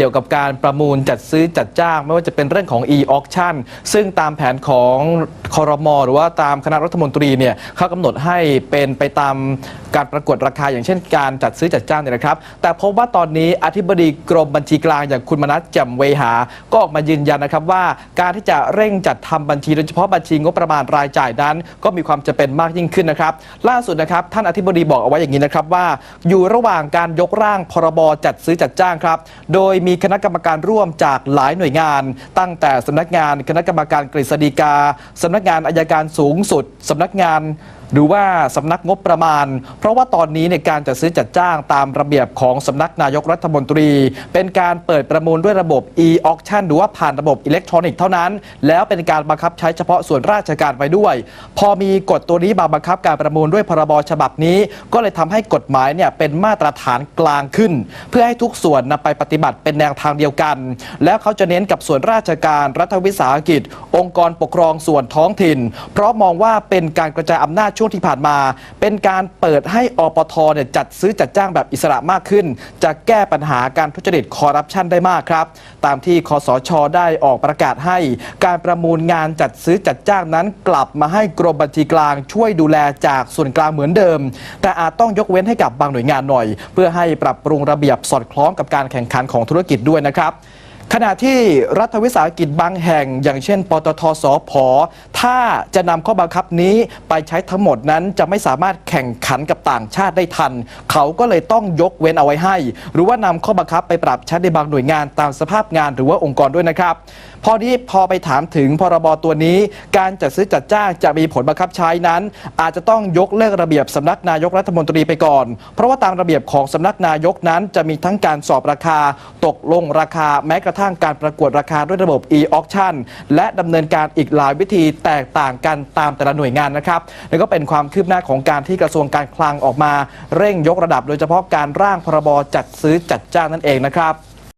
กี่ยวกับการประมูลจัดซื้อจัดจ้าง ไม่ว่าจะเป็นเรื่องของ e-auction ซึ่งตามแผนของคอรมอหรือว่าตามคณะรัฐมนตรีเนี่ยเขากำหนดให้เป็นไปตามการประกวดราคาอย่างเช่นการจัดซื้อจัดจ้างเนี่ยนะครับ แต่พบว่าตอนนี้อธิบดีกรมบัญชีกลางอย่างคุณมนัสแจ่มเวหา ก็ออกมายืนยันนะครับว่า การที่จะเร่งจัดทำบัญชีโดยเฉพาะบัญชีงบประมาณรายจ่ายนั้น ก็มีความจำเป็นมากยิ่งขึ้นนะครับ ล่าสุดนะครับท่านอธิบดีบอกเอาไว้อย่างนี้นะครับว่า อยู่ระหว่างการยกร่างพรบจัดซื้อจัดจ้างครับ โดยมีีคณะกรรมการร่วมจากหลายหน่วยงาน ตั้งแต่สำนักงานคณะกรรมการกฤษฎีกาสำนักงานอายการสูงสุดสำนักงาน หรือว่าสำนักงบประมาณ เพราะว่าตอนนี้ในการจัดซื้อจัดจ้างตามระเบียบของสำนักนายกรัฐมนตรี เป็นการเปิดประมูลด้วยระบบ e-auction หรือว่าผ่านระบบอิเล็กทรอนิกส์เท่านั้น แล้วเป็นการบังคับใช้เฉพาะส่วนราชการไว้ด้วย พอมีกฎตัวนี้มาบังคับการประมูลด้วยพรบฉบับนี้ ก็เลยทำให้กฎหมายเนี่ยเป็นมาตรฐานกลางขึ้น เพื่อให้ทุกส่วนนำไปปฏิบัติเป็นแนวทางเดียวกัน แล้วเขาจะเน้นกับส่วนราชการรัฐวิสาหกิจ องค์กรปกครองส่วนท้องถิ่น เพราะมองว่าเป็นการกระจายอำนาจช่วงที่ผ่านมา เป็นการเปิดให้อปทเนี่ยจัดซื้อจัดจ้างแบบอิสระมากขึ้น จะแก้ปัญหาการทุจริตคอร์รัปชันได้มากครับ ตามที่คอสชได้ออกประกาศให้ การประมูลงานจัดซื้อจัดจ้างนั้น กลับมาให้กรมบัญชีกลางช่วยดูแลจากส่วนกลางเหมือนเดิม แต่อาจต้องยกเว้นให้กับบางหน่วยงานหน่อย เพื่อให้ปรับปรุงระเบียบสอดคล้องกับการแข่งขันของธุรกิจด้วยนะครับ ขณะที่รัฐวิสาหกิจบางแห่ง อย่างเช่น ปตทสพถ้าจะนำข้อบังคับนี้ไปใช้ทั้งหมดนั้นจะไม่สามารถแข่งขันกับต่างชาติได้ทัน เขาก็เลยต้องยกเว้นเอาไว้ให้ หรือว่านำข้อบังคับไปปรับใช้ในบางหน่วยงานตามสภาพงานหรือว่าองค์กรด้วยนะครับ พอนี้พอไปถามถึงพรบตัวนี้ การจัดซื้อจัดจ้างจะมีผลบังคับใช้นั้น อาจจะต้องยกเลิกระเบียบสำนักนายกรัฐมนตรีไปก่อน เพราะว่าตามระเบียบของสำนักนายกนั้น จะมีทั้งการสอบราคา ตกลงราคาแม้กระทั่งทางการประกวดราคาด้วยระบบ e-auction และดำเนินการอีกหลายวิธีแตกต่างกันตามแต่ละหน่วยงานนะครับแล้วก็เป็นความคืบหน้าของการที่กระทรวงการคลังออกมา เร่งยกระดับโดยเฉพาะการร่างพรบจัดซื้อจัดจ้างนั่นเองนะครับ